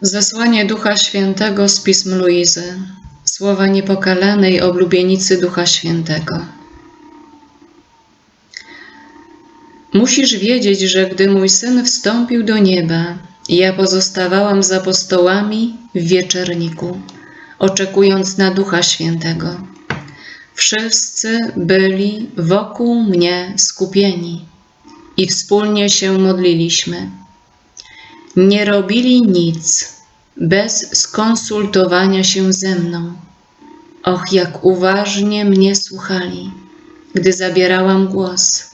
Zesłanie Ducha Świętego z pism Luizy. Słowa niepokalanej oblubienicy Ducha Świętego. Musisz wiedzieć, że gdy mój syn wstąpił do nieba, ja pozostawałam z apostołami w wieczerniku, oczekując na Ducha Świętego. Wszyscy byli wokół mnie skupieni i wspólnie się modliliśmy. Nie robili nic bez skonsultowania się ze mną. Och, jak uważnie mnie słuchali, gdy zabierałam głos,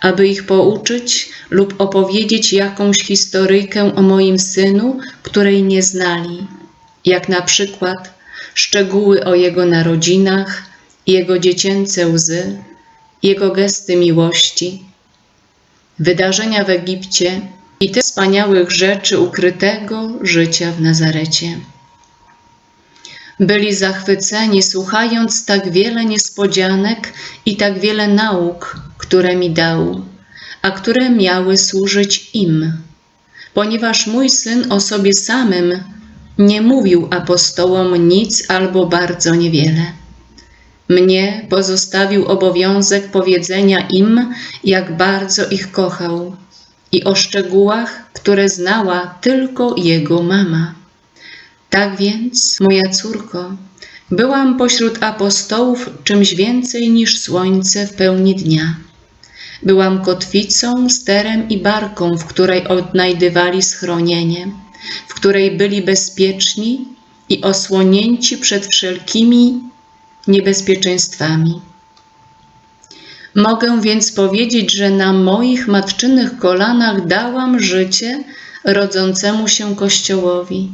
aby ich pouczyć lub opowiedzieć jakąś historyjkę o moim synu, której nie znali, jak na przykład szczegóły o jego narodzinach, jego dziecięce łzy, jego gesty miłości, wydarzenia w Egipcie i tych wspaniałych rzeczy ukrytego życia w Nazarecie. Byli zachwyceni, słuchając tak wiele niespodzianek i tak wiele nauk, które mi dał, a które miały służyć im, ponieważ mój syn o sobie samym nie mówił apostołom nic albo bardzo niewiele. Mnie pozostawił obowiązek powiedzenia im, jak bardzo ich kochał i o szczegółach, które znała tylko jego mama. Tak więc, moja córko, byłam pośród apostołów czymś więcej niż słońce w pełni dnia. Byłam kotwicą, sterem i barką, w której odnajdywali schronienie, w której byli bezpieczni i osłonięci przed wszelkimi niebezpieczeństwami. Mogę więc powiedzieć, że na moich matczynych kolanach dałam życie rodzącemu się Kościołowi,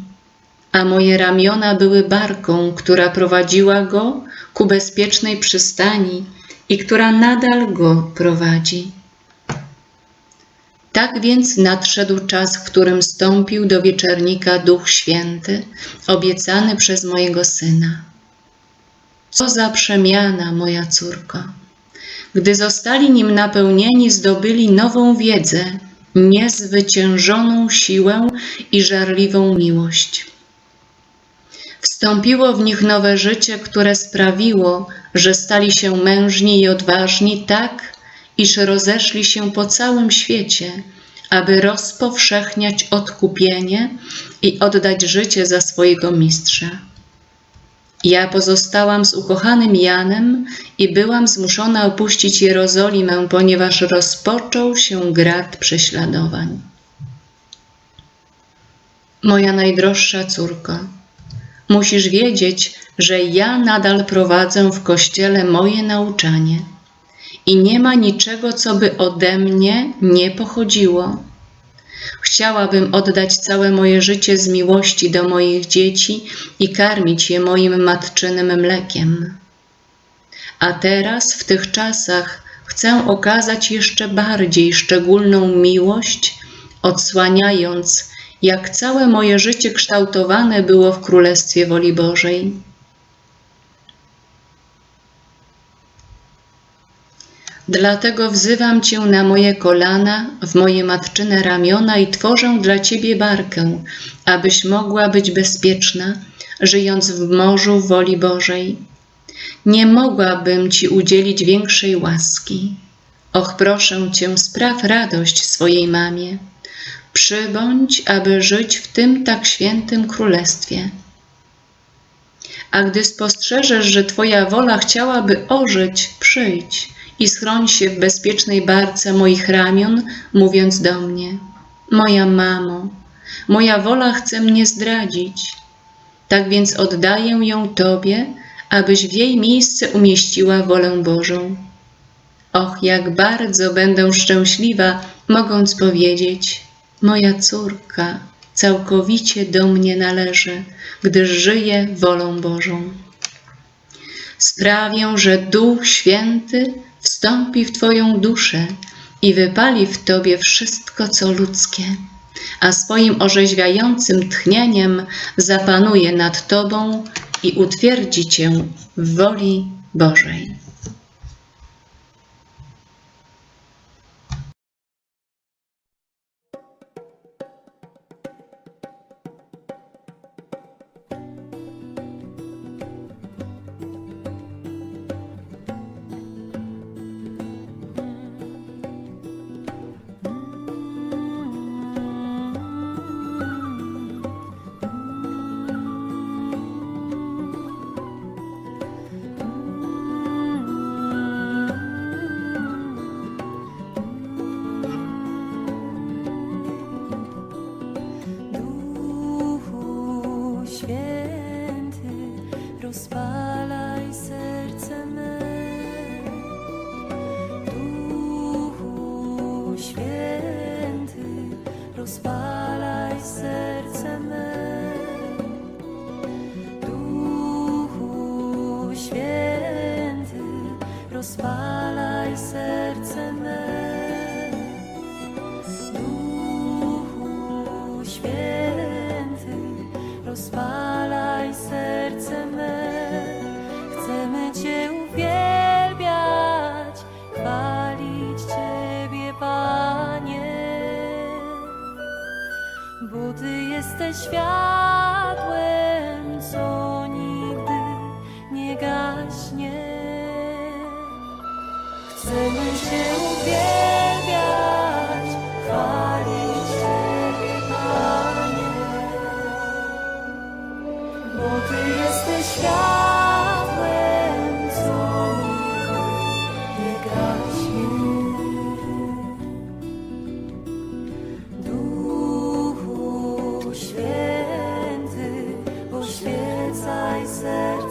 a moje ramiona były barką, która prowadziła go ku bezpiecznej przystani i która nadal go prowadzi. Tak więc nadszedł czas, w którym stąpił do wieczernika Duch Święty, obiecany przez mojego syna. Co za przemiana, moja córko! Gdy zostali nim napełnieni, zdobyli nową wiedzę, niezwyciężoną siłę i żarliwą miłość. Wstąpiło w nich nowe życie, które sprawiło, że stali się mężni i odważni tak, iż rozeszli się po całym świecie, aby rozpowszechniać odkupienie i oddać życie za swojego mistrza. Ja pozostałam z ukochanym Janem i byłam zmuszona opuścić Jerozolimę, ponieważ rozpoczął się grad prześladowań. Moja najdroższa córko, musisz wiedzieć, że ja nadal prowadzę w kościele moje nauczanie i nie ma niczego, co by ode mnie nie pochodziło. Chciałabym oddać całe moje życie z miłości do moich dzieci i karmić je moim matczynym mlekiem. A teraz, w tych czasach, chcę okazać jeszcze bardziej szczególną miłość, odsłaniając, jak całe moje życie kształtowane było w Królestwie Woli Bożej. Dlatego wzywam Cię na moje kolana, w moje matczyne ramiona i tworzę dla Ciebie barkę, abyś mogła być bezpieczna, żyjąc w morzu woli Bożej. Nie mogłabym Ci udzielić większej łaski. Och, proszę Cię, spraw radość swojej mamie. Przybądź, aby żyć w tym tak świętym królestwie. A gdy spostrzeżesz, że Twoja wola chciałaby ożyć, przyjdź i schroń się w bezpiecznej barce moich ramion, mówiąc do mnie: Moja mamo, moja wola chce mnie zdradzić. Tak więc oddaję ją Tobie, abyś w jej miejsce umieściła wolę Bożą. Och, jak bardzo będę szczęśliwa, mogąc powiedzieć: Moja córka całkowicie do mnie należy, gdyż żyje wolą Bożą. Sprawię, że Duch Święty wstąpi w Twoją duszę i wypali w Tobie wszystko, co ludzkie, a swoim orzeźwiającym tchnieniem zapanuje nad Tobą i utwierdzi Cię w woli Bożej. rozpalaj serce me. Duchu Święty, rozpalaj serce me. I said.